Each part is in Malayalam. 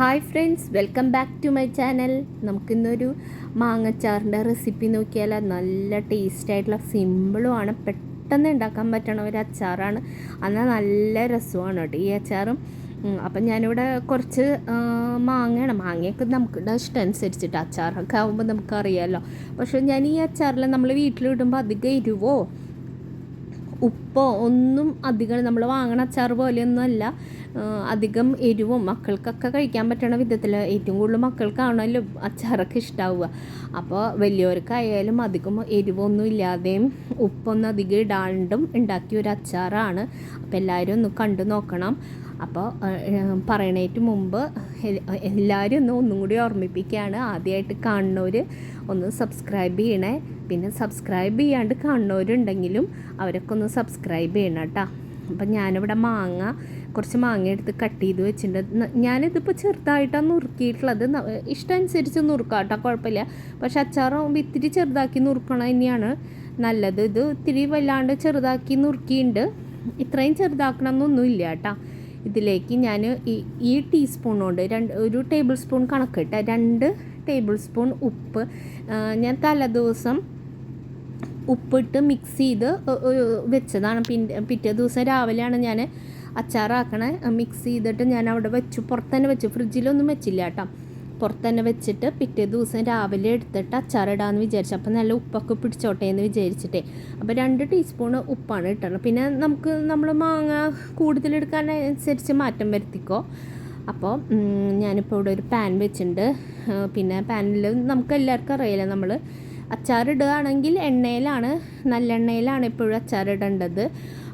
Hi friends welcome back to my channel. നമുക്കിന്നൊരു മാങ്ങച്ചാറിന്റെ റെസിപ്പി നോക്കിയാൽ നല്ല ടേസ്റ്റായിട്ടുള്ള സിമ്പിളുമാണ്. പെട്ടെന്ന് ഉണ്ടാക്കാൻ പറ്റണ ഒരു അച്ചാറാണ്. എന്നാൽ നല്ല രസമാണ് കേട്ടോ ഈ അച്ചാറും. അപ്പം ഞാനിവിടെ കുറച്ച് മാങ്ങയാണ്. മാങ്ങയൊക്കെ നമുക്ക് ഇഷ്ടം അനുസരിച്ചിട്ട് അച്ചാറൊക്കെ ആകുമ്പോൾ നമുക്കറിയാമല്ലോ പക്ഷേ ഞാൻ ഈ അച്ചാറിൽ നമ്മൾ വീട്ടിലിടുമ്പോൾ അധികം എരിവോ ഉപ്പോ ഒന്നും അധികം നമ്മൾ വാങ്ങണ അച്ചാർ പോലെയൊന്നും അല്ല. ആ, അധികം എരിവും മക്കൾക്കൊക്കെ കഴിക്കാൻ പറ്റണ വിധത്തിൽ ഏറ്റവും കൂടുതൽ മക്കൾക്കാണല്ലോ അച്ചാറൊക്കെ ഇഷ്ടാവുക. അപ്പോൾ വലിയവർക്കായാലും അധികം എരിവൊന്നും ഇല്ലാതെയും ഉപ്പൊന്നും അധികം ഇടാണ്ടും ഉണ്ടാക്കിയ ഒരു അച്ചാറാണ്. അപ്പോൾ എല്ലാവരും ഒന്ന് കണ്ടു നോക്കണം. അപ്പോൾ പറയണേറ്റ് മുമ്പ് എല്ലാവരും ഒന്ന് ഒന്നും കൂടി ഓർമ്മിപ്പിക്കുകയാണ് ആദ്യമായിട്ട് കാണുന്നവർ ഒന്ന് സബ്സ്ക്രൈബ് ചെയ്യണേ. പിന്നെ സബ്സ്ക്രൈബ് ചെയ്യാണ്ട് കാണുന്നവരുണ്ടെങ്കിലും അവരൊക്കെ ഒന്ന് സബ്സ്ക്രൈബ് ചെയ്യണം കേട്ടോ. അപ്പം ഞാനിവിടെ മാങ്ങ കുറച്ച് മാങ്ങ എടുത്ത് കട്ട് ചെയ്ത് വെച്ചിട്ടുണ്ട്. ഞാനിതിപ്പോൾ ചെറുതായിട്ടാണ് നുറുക്കിയിട്ടുള്ളത്. ഇഷ്ടമനുസരിച്ച് നുറുക്കാം കേട്ടോ കുഴപ്പമില്ല. പക്ഷെ അച്ചാറാകുമ്പോൾ ഇത്തിരി ചെറുതാക്കി നുറുക്കണം തന്നെയാണ് നല്ലത്. ഇത് ഇത്തിരി വല്ലാണ്ട് ചെറുതാക്കി നുറുക്കിയിട്ടുണ്ട് ഇത്രയും ചെറുതാക്കണം എന്നൊന്നുമില്ല കേട്ടോ. ഇതിലേക്ക് ഞാൻ ഈ ഈ ടീസ്പൂൺ കൊണ്ട് രണ്ട് ഒരു ടേബിൾ സ്പൂൺ കണക്കിട്ട രണ്ട് ടേബിൾ സ്പൂൺ ഉപ്പ്. ഞാൻ തലേദിവസം ഉപ്പിട്ട് മിക്സ് ചെയ്ത് വെച്ചതാണ്. പിന്നെ പിറ്റേ ദിവസം രാവിലെയാണ് ഞാൻ അച്ചാറാക്കണ. മിക്സ് ചെയ്തിട്ട് ഞാൻ അവിടെ വെച്ചു. പുറത്ത് തന്നെ വെച്ചു. ഫ്രിഡ്ജിലൊന്നും വെച്ചില്ല കേട്ടോ. പുറത്ത് തന്നെ വെച്ചിട്ട് പിറ്റേ ദിവസം രാവിലെ എടുത്തിട്ട് അച്ചാറിടാമെന്ന് വിചാരിച്ചു. അപ്പോൾ നല്ല ഉപ്പൊക്കെ പിടിച്ചോട്ടെ എന്ന് വിചാരിച്ചിട്ടേ. അപ്പോൾ രണ്ട് ടീസ്പൂൺ ഉപ്പാണ് ഇട്ടണം പിന്നെ നമുക്ക് നമ്മൾ മാങ്ങ കൂടുതലെടുക്കാനനുസരിച്ച് മാറ്റം വരുത്തിക്കോ. അപ്പോൾ ഞാനിപ്പോൾ ഇവിടെ ഒരു പാൻ വെച്ചിട്ടുണ്ട്. പിന്നെ പാനിൽ നമുക്ക് എല്ലാവർക്കും അറിയില്ല നമ്മൾ അച്ചാറിടുകയാണെങ്കിൽ എണ്ണയിലാണ് നല്ലെണ്ണയിലാണ് എപ്പോഴും അച്ചാറിടേണ്ടത്.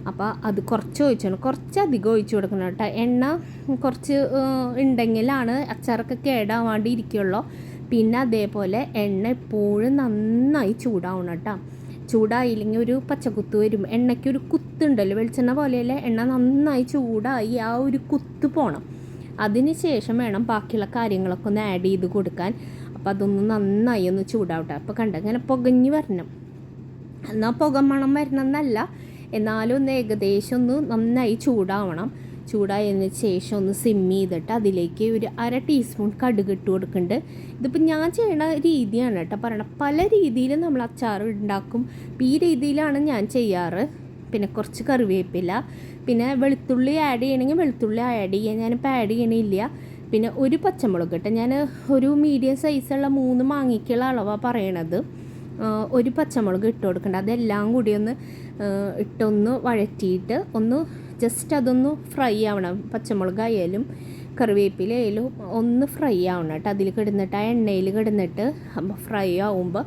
അപ്പോൾ അത് കുറച്ച് ഒഴിച്ചോണം. കുറച്ച് അധികം ഒഴിച്ചു കൊടുക്കണം കേട്ടോ. എണ്ണ കുറച്ച് ഉണ്ടെങ്കിലാണ് അച്ചാറൊക്കെ കേടാവാണ്ട് ഇരിക്കുള്ളൂ. പിന്നെ അതേപോലെ എണ്ണ എപ്പോഴും നന്നായി ചൂടാവണം കേട്ടോ. ചൂടായില്ലെങ്കിൽ ഒരു പച്ചക്കുത്ത് വരും. എണ്ണയ്ക്ക് ഒരു കുത്തുണ്ടല്ലോ വെളിച്ചെണ്ണ പോലെയല്ല? എണ്ണ നന്നായി ചൂടായി ആ ഒരു കുത്ത് പോകണം അതിന് ശേഷം വേണം ബാക്കിയുള്ള കാര്യങ്ങളൊക്കെ ഒന്ന് ആഡ് ചെയ്ത് കൊടുക്കാൻ. അപ്പോൾ അതൊന്ന് നന്നായി ഒന്ന് ചൂടാവട്ടെ. അപ്പോൾ കണ്ട ഇങ്ങനെ പുകഞ്ഞ് വരണം. എന്നാൽ പുക മണം വരണമെന്നല്ല എന്നാലും ഒന്ന് ഏകദേശം ഒന്ന് നന്നായി ചൂടാവണം. ചൂടായതിന് ശേഷം ഒന്ന് സിം ചെയ്തിട്ട് അതിലേക്ക് ഒരു അര ടീസ്പൂൺ കടുക് ഇട്ട് കൊടുക്കുന്നുണ്ട് ഇതിപ്പോൾ ഞാൻ ചെയ്യണ രീതിയാണ് കേട്ടോ പറയണത്. പല രീതിയിലും നമ്മൾ അച്ചാർ ഉണ്ടാക്കും. ഈ രീതിയിലാണ് ഞാൻ ചെയ്യാറ്. പിന്നെ കുറച്ച് കറിവേപ്പില. പിന്നെ വെളുത്തുള്ളി ആഡ് ചെയ്യണമെങ്കിൽ വെളുത്തുള്ളി ആഡ് ചെയ്യാൻ ഞാനിപ്പോൾ ആഡ് ചെയ്യണില്ല. പിന്നെ ഒരു പച്ചമുളക് കേട്ടോ. ഞാൻ ഒരു മീഡിയം സൈസുള്ള മൂന്ന് മാങ്ങിക്കുള്ള അളവാണ് പറയണത്. ഒരു പച്ചമുളക് ഇട്ട് കൊടുക്കണ്ട. അതെല്ലാം കൂടി ഒന്ന് ഇട്ടൊന്ന് വഴറ്റിയിട്ട് ഒന്ന് ജസ്റ്റ് അതൊന്ന് ഫ്രൈ ആവണം. പച്ചമുളക് ആയാലും കറിവേപ്പില ആയാലും ഒന്ന് ഫ്രൈ ആവണം കേട്ടോ. അതിൽ കിടന്നിട്ട് ആ എണ്ണയിൽ കിടന്നിട്ട് ഫ്രൈ ആവുമ്പോൾ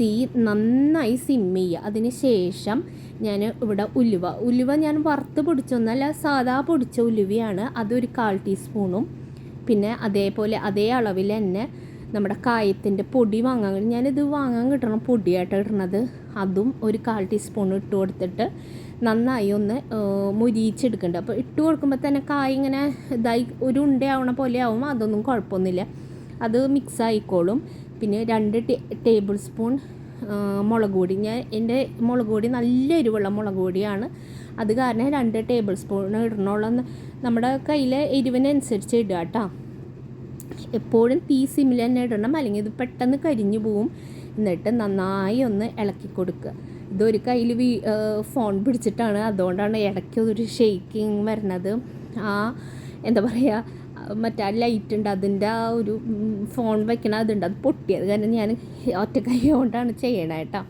തീ നന്നായി സിം ചെയ്യുക. അതിന് ശേഷം ഞാൻ ഇവിടെ ഉലുവ. ഉലുവ ഞാൻ വറുത്ത് പൊടിച്ചൊന്നല്ല സാധാ പൊടിച്ച ഉലുവയാണ്. അതൊരു കാൽ ടീസ്പൂണും പിന്നെ അതേപോലെ അതേ അളവിൽ തന്നെ നമ്മുടെ കായത്തിന്റെ പൊടി വാങ്ങാൻ ഞാനിത് വാങ്ങാൻ കിട്ടണം പൊടിയായിട്ട് ഇടണത് അതും ഒരു കാൽ ടീസ്പൂൺ ഇട്ട് കൊടുത്തിട്ട് നന്നായി ഒന്ന് മുരിയിച്ചെടുക്കേണ്ടത് അപ്പോൾ ഇട്ട് കൊടുക്കുമ്പോൾ തന്നെ കായ ഇങ്ങനെ ഇതായി ഒരു ഉണ്ടയാവണ പോലെ ആവും. അതൊന്നും കുഴപ്പമൊന്നുമില്ല. അത് മിക്സ് ആയിക്കോളും. പിന്നെ രണ്ട് ടേബിൾ സ്പൂൺ മുളക് പൊടി. ഞാൻ എന്റെ മുളക് പൊടി നല്ല എരിവുള്ള മുളക് പൊടിയാണ്. അത് കാരണം രണ്ട് ടേബിൾ സ്പൂൺ ഇടണുള്ള നമ്മുടെ കയ്യിലെ എരിവിനനുസരിച്ച് ഇടുക കേട്ടോ. എപ്പോഴും തീ സിമ്മിൽ തന്നെ ഇടണം. അല്ലെങ്കിൽ ഇത് പെട്ടെന്ന് കരിഞ്ഞു പോവും. എന്നിട്ട് നന്നായി ഒന്ന് ഇളക്കി കൊടുക്കുക. ഇതൊരു കയ്യിൽ വീ ഫോൺ പിടിച്ചിട്ടാണ്. അതുകൊണ്ടാണ് ഇടയ്ക്ക് ഒരു ഷെയ്ക്കിങ് വരണത്. ആ എന്താ പറയുക മറ്റേ ലൈറ്റ് ഉണ്ട്. അതിന്റെ ആ ഒരു ഫോൺ വെക്കണ അതുണ്ട് അത് പൊട്ടിയത് കാരണം ഞാൻ ഒറ്റ കൈ കൊണ്ടാണ് ചെയ്യണേട്ടാ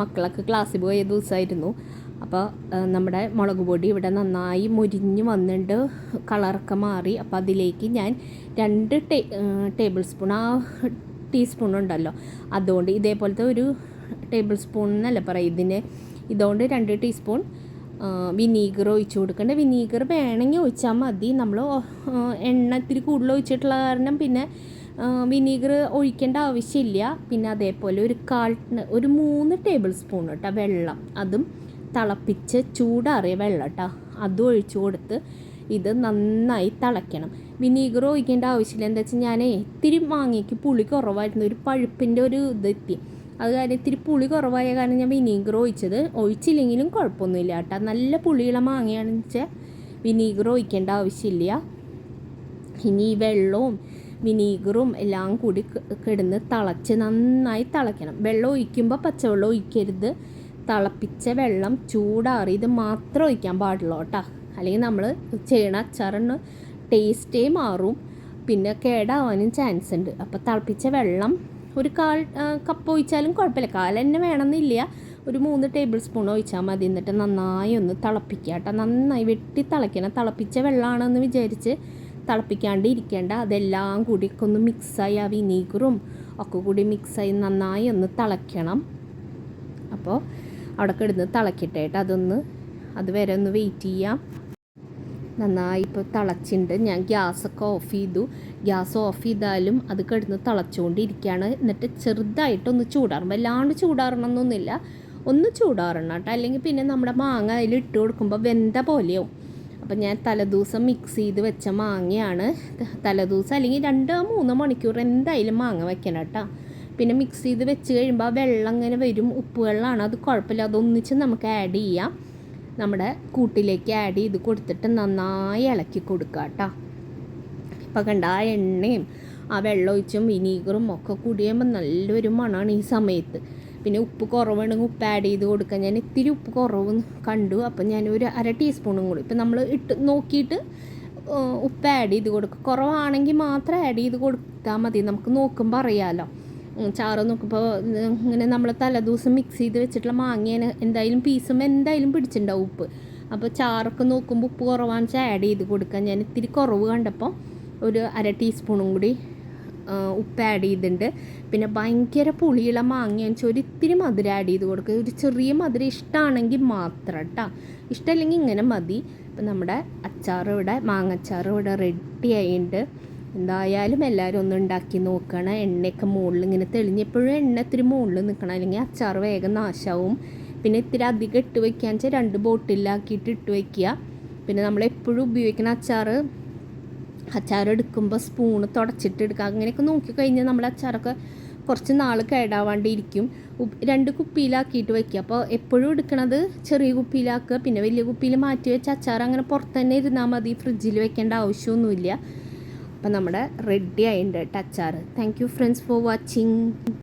മക്കളൊക്കെ ക്ലാസ്സിൽ പോയ ദിവസമായിരുന്നു. അപ്പോൾ നമ്മുടെ മുളക് പൊടി ഇവിടെ നന്നായി മുരിഞ്ഞ് വന്നിട്ട് കളറൊക്കെ മാറി. അപ്പോൾ അതിലേക്ക് ഞാൻ രണ്ട് ടേ ടേബിൾ സ്പൂൺ ആ ടീസ്പൂൺ ഉണ്ടല്ലോ. അതുകൊണ്ട് ഇതേപോലത്തെ ഒരു ടേബിൾ സ്പൂൺ എന്നല്ല പറയും. ഇതിന് ഇതുകൊണ്ട് രണ്ട് ടീസ്പൂൺ വിനീഗർ ഒഴിച്ച് കൊടുക്കേണ്ട. വിനീഗർ വേണമെങ്കിൽ ഒഴിച്ചാൽ മതി. നമ്മൾ എണ്ണ ഇത്തിരി കൂടുതൽ ഒഴിച്ചിട്ടുള്ള കാരണം പിന്നെ വിനീഗർ ഒഴിക്കേണ്ട ആവശ്യമില്ല. പിന്നെ അതേപോലെ ഒരു കാൽ ഒരു മൂന്ന് ടേബിൾ സ്പൂൺ കേട്ടോ വെള്ളം. അതും തിളപ്പിച്ച് ചൂടാറിയ വെള്ളം കേട്ടോ അതും ഒഴിച്ചു കൊടുത്ത് ഇത് നന്നായി തിളയ്ക്കണം. വിനീഗർ ഒഴിക്കേണ്ട ആവശ്യമില്ല. എന്താ വെച്ചാൽ ഞാൻ ഇത്തിരി മാങ്ങയ്ക്ക് പുളി കുറവായിരുന്നു. ഒരു പഴുപ്പിന്റെ ഒരു ഇതെത്തി അത് കാരണം ഇത്തിരി പുളി കുറവായ കാരണം ഞാൻ വിനീഗർ ഒഴിച്ചത് ഒഴിച്ചില്ലെങ്കിലും കുഴപ്പമൊന്നുമില്ല കേട്ടോ നല്ല പുളിയുള്ള മാങ്ങയാണെന്ന് വെച്ചാൽ വിനീഗർ ഒഴിക്കേണ്ട ആവശ്യമില്ല. ഇനി ഈ വെള്ളവും വിനീഗറും എല്ലാം കൂടി കിടന്ന് തിളച്ച് നന്നായി തിളയ്ക്കണം. വെള്ളം ഒഴിക്കുമ്പോൾ പച്ചവെള്ളം ഒഴിക്കരുത്. തിളപ്പിച്ച വെള്ളം ചൂടാറി ഇത് മാത്രം ഒഴിക്കാൻ പാടുള്ളൂ കേട്ടോ. അല്ലെങ്കിൽ നമ്മൾ ചെയ്യണ അച്ചാറിന് ടേസ്റ്റേ മാറും. പിന്നെ കേടാവാനും ചാൻസ് ഉണ്ട്. അപ്പോൾ തിളപ്പിച്ച വെള്ളം ഒരു കാൽ കപ്പ് ഒഴിച്ചാലും കുഴപ്പമില്ല. കാൽ തന്നെ വേണമെന്നില്ല. ഒരു മൂന്ന് ടേബിൾ സ്പൂൺ ഒഴിച്ചാൽ മതി. എന്നിട്ട് നന്നായി ഒന്ന് തിളപ്പിക്കുക കേട്ടോ. നന്നായി വെട്ടി തിളയ്ക്കണം. തിളപ്പിച്ച വെള്ളമാണെന്ന് വിചാരിച്ച് തിളപ്പിക്കാണ്ട് ഇരിക്കേണ്ട. അതെല്ലാം കൂടി ഒന്ന് മിക്സായി ആ വിനീഗറും ഒക്കെ കൂടി മിക്സായി നന്നായി ഒന്ന് തിളയ്ക്കണം. അപ്പോൾ അവിടെ കിടന്ന് തിളക്കട്ടെ കേട്ടോ. അതൊന്ന് അതുവരെ ഒന്ന് വെയിറ്റ് ചെയ്യാം. നന്നായി ഇപ്പോൾ തിളച്ചിട്ടുണ്ട്. ഞാൻ ഗ്യാസൊക്കെ ഓഫ് ചെയ്തു. ഗ്യാസ് ഓഫ് ചെയ്താലും അത് കിടന്ന് തിളച്ചുകൊണ്ടിരിക്കുകയാണ്. എന്നിട്ട് ചെറുതായിട്ടൊന്ന് ചൂടാറും. വല്ലാണ്ട് ചൂടാറണമെന്നൊന്നുമില്ല ഒന്ന് ചൂടാറണം കേട്ടോ. അല്ലെങ്കിൽ പിന്നെ നമ്മുടെ മാങ്ങ അതിൽ ഇട്ട് കൊടുക്കുമ്പോൾ വെന്ത പോലെയാവും. അപ്പം ഞാൻ തലേദിവസം മിക്സ് ചെയ്ത് വെച്ച മാങ്ങയാണ്. തലേദിവസം അല്ലെങ്കിൽ രണ്ടോ മൂന്നോ മണിക്കൂർ എന്തായാലും മാങ്ങ വെക്കണം കേട്ടോ. പിന്നെ മിക്സ് ചെയ്ത് വെച്ച് കഴിയുമ്പോൾ ആ വെള്ളം ഇങ്ങനെ വരും. ഉപ്പ് വെള്ളമാണ് അത് കുഴപ്പമില്ല. അതൊന്നിച്ച് നമുക്ക് ആഡ് ചെയ്യാം. നമ്മുടെ കൂട്ടിലേക്ക് ആഡ് ചെയ്ത് കൊടുത്തിട്ട് നന്നായി ഇളക്കി കൊടുക്കുക കേട്ടോ. ഇപ്പം കണ്ട ആ എണ്ണയും ആ വെള്ളം ഒഴിച്ചും വിനീഗറും ഒക്കെ കൂടിയുമ്പോൾ നല്ലൊരു മണമാണ് ഈ സമയത്ത്. പിന്നെ ഉപ്പ് കുറവാണെങ്കിൽ ഉപ്പ് ആഡ് ചെയ്ത് കൊടുക്കുക ഞാൻ ഇത്തിരി ഉപ്പ് കുറവ് കണ്ടു. അപ്പം ഞാൻ ഒരു അര ടീസ്പൂണും കൂടി. ഇപ്പം നമ്മൾ ഇട്ട് നോക്കിയിട്ട് ഉപ്പ് ആഡ് ചെയ്ത് കൊടുക്കുക കുറവാണെങ്കിൽ മാത്രം ആഡ് ചെയ്ത് കൊടുത്താൽ മതി. നമുക്ക് നോക്കുമ്പോൾ അറിയാമല്ലോ ചാറ് നോക്കുമ്പോൾ ഇങ്ങനെ നമ്മൾ തലേദിവസം മിക്സ് ചെയ്ത് വെച്ചിട്ടുള്ള മാങ്ങേനെ എന്തായാലും പീസും എന്തായാലും പിടിച്ചിട്ടുണ്ടാവും ഉപ്പ്. അപ്പോൾ ചാറൊക്കെ നോക്കുമ്പോൾ ഉപ്പ് കുറവാണെന്ന് വെച്ചാൽ ആഡ് ചെയ്ത് കൊടുക്കാം. ഞാൻ ഇത്തിരി കുറവ് കണ്ടപ്പോൾ ഒരു അര ടീസ്പൂണും കൂടി ഉപ്പ് ആഡ് ചെയ്തിട്ടുണ്ട്. പിന്നെ ഭയങ്കര പുളിയുള്ള മാങ്ങ വെച്ചാൽ ഒരു ഇത്തിരി മധുരം ആഡ് ചെയ്ത് കൊടുക്കുക ഒരു ചെറിയ മധുരം ഇഷ്ടമാണെങ്കിൽ മാത്രം കേട്ടോ ഇഷ്ടമല്ലെങ്കിൽ ഇങ്ങനെ മതി. ഇപ്പം നമ്മുടെ അച്ചാർ ഇവിടെ മാങ്ങച്ചാർ ഇവിടെ റെഡി ആയിട്ടുണ്ട്. എന്തായാലും എല്ലാവരും ഒന്ന് ഉണ്ടാക്കി നോക്കണം. എണ്ണയൊക്കെ മുകളിൽ ഇങ്ങനെ തെളിഞ്ഞ് എപ്പോഴും എണ്ണ ഇത്തിരി മുകളിൽ നിൽക്കണം. അല്ലെങ്കിൽ അച്ചാർ വേഗം നാശാവും പിന്നെ ഇത്തിരി അധികം ഇട്ട് വെക്കുകയെന്ന് വെച്ചാൽ രണ്ട് ബോട്ടിലാക്കിയിട്ട് ഇട്ട് വയ്ക്കുക പിന്നെ നമ്മൾ എപ്പോഴും ഉപയോഗിക്കുന്ന അച്ചാർ അച്ചാർ എടുക്കുമ്പോൾ സ്പൂണ് തുടച്ചിട്ട് എടുക്കുക. അങ്ങനെയൊക്കെ നോക്കിക്കഴിഞ്ഞാൽ നമ്മൾ അച്ചാറൊക്കെ കുറച്ച് നാൾ കേടാവാണ്ടിരിക്കും. രണ്ട് കുപ്പിയിലാക്കിയിട്ട് വെക്കുക. അപ്പോൾ എപ്പോഴും എടുക്കണത് ചെറിയ കുപ്പിയിലാക്കുക. പിന്നെ വലിയ കുപ്പിയിൽ മാറ്റി വെച്ച് അച്ചാർ അങ്ങനെ പുറത്ത് തന്നെ ഇരുന്നാൽ മതി. ഫ്രിഡ്ജിൽ വെക്കേണ്ട ആവശ്യമൊന്നുമില്ല. അപ്പം നമ്മുടെ റെഡി ആയിട്ടുണ്ട് ടച്ചാറ് thank you friends for watching